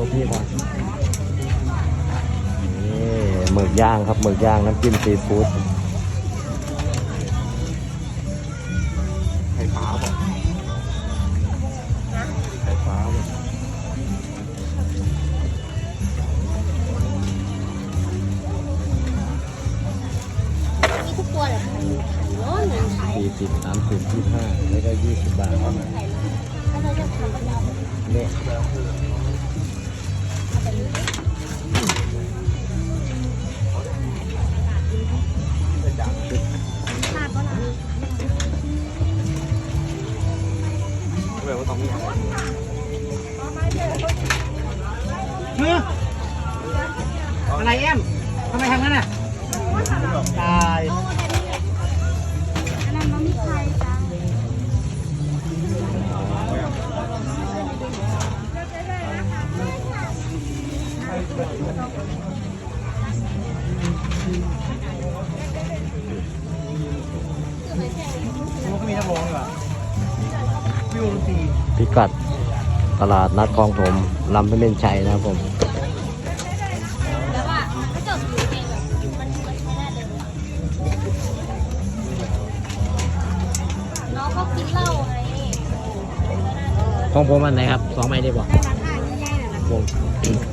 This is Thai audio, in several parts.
ลบนี่ก่อนนี่หมึกย่างครับหมึกย่างน้ำจิ้มซีฟู้ดไข่ปลาบ่ไข่ปลาบ่มีทุกตัวเลยไข่ร้อนไข่สี่สิบสามสิบยี่ห้าแล้วก็ยี่สิบบาทเท่านั้น แปว่าต้องมีเฮ้ยอะไรเอ็มทำไมทำงั้นอะ ตายอันนั้นมันมีไข่จ้ามันก็มีนักร้องว่าวิวดนตรี พิกัดตลาดนัดคลองถมลำพิเมนชัยนะครับผมแล้วว่าถ้าเกิดอยู่เองแบบมันมันใช้ได้เลยน้องเขากินเหล้าไงของผมอันไหนครับสองไม้ได้บอกได้ราคาใหญ่ๆน่ะนะผม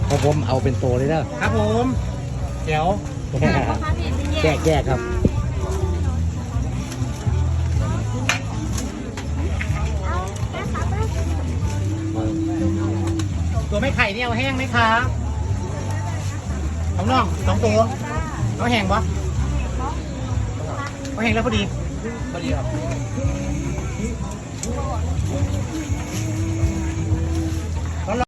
ของผมเอาเป็นโตเลยเด้อครับผม เดี๋ยวราคาเพียงแยแยกแยกครับ ตัวไม่ไข่นี่เอาแห้งไหมครับเอาน่องสองตัวเอาแห้งปะเอาแห้งแล้วพอดีพอดีครับ